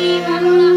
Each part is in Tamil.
Viva Lula!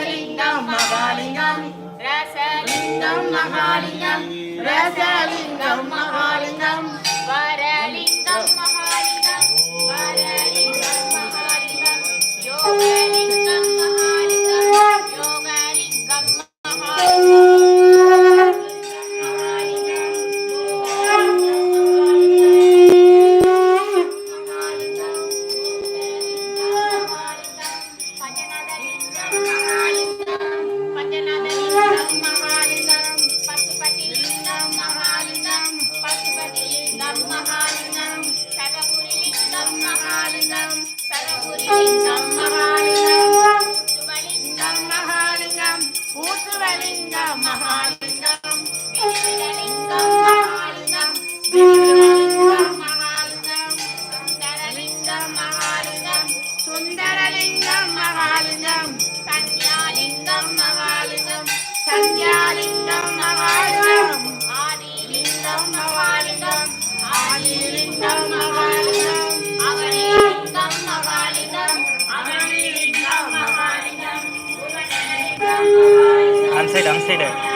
ரசலிங்கம் மகாலிங்கம் ரசலிங்கம் மகாலிங்கம் ரசலிங்கம் மகாலிங்கம். வரலிங்கம் மகா 对的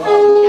Wow.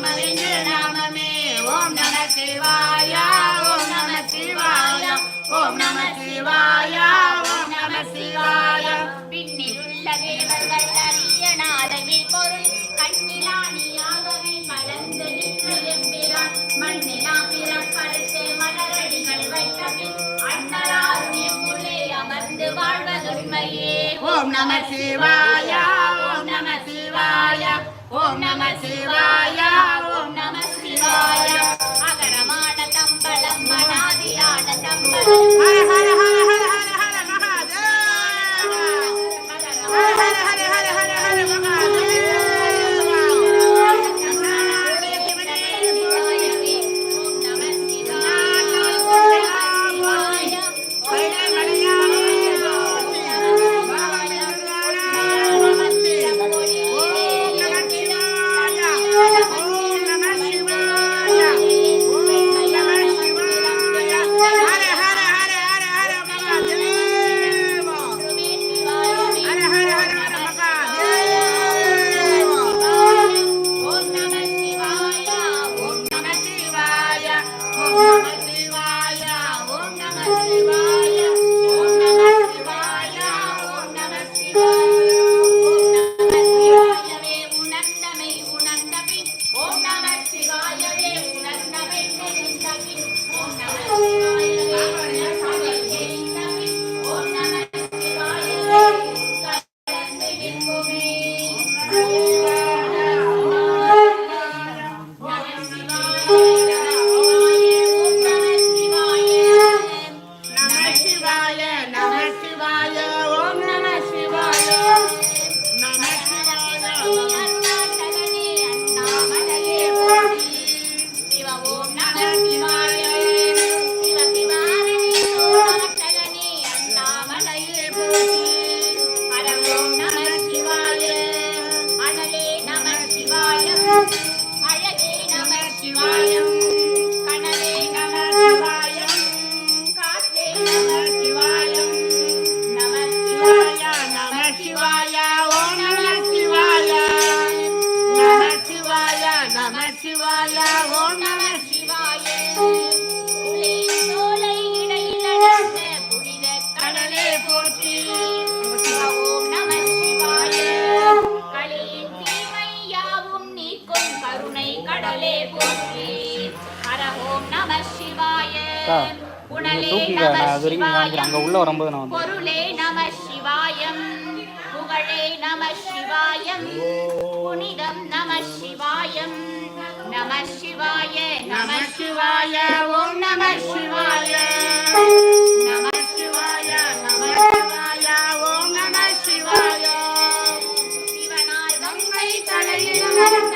ராமலிங்க நாமமே ஓம் நம சிவாய ஓம் நம சிவாய ஓம் நம சிவாய ஓம் நம சிவாய. பின்னிலுள்ள தேவர்கள் அறிய நாதவி ఓం నమ శివాయ ఓం నమ శివాయ. అగరమాడ తంబళం మనాది ఆడ తంబళం హర హర హర வரைக்கும் காமிக்கிறேன் அங்கே உள்ளே வரும்போது நான் பொருளே நம சிவாயம் புகழே நம சிவாயம் புனிதம் நம சிவாயம். நம சிவாய நம சிவாய ஓம் நம சிவாய. நம சிவாய நம சிவாய ஓம் நம சிவாய. சிவனார் கங்கை தலையில்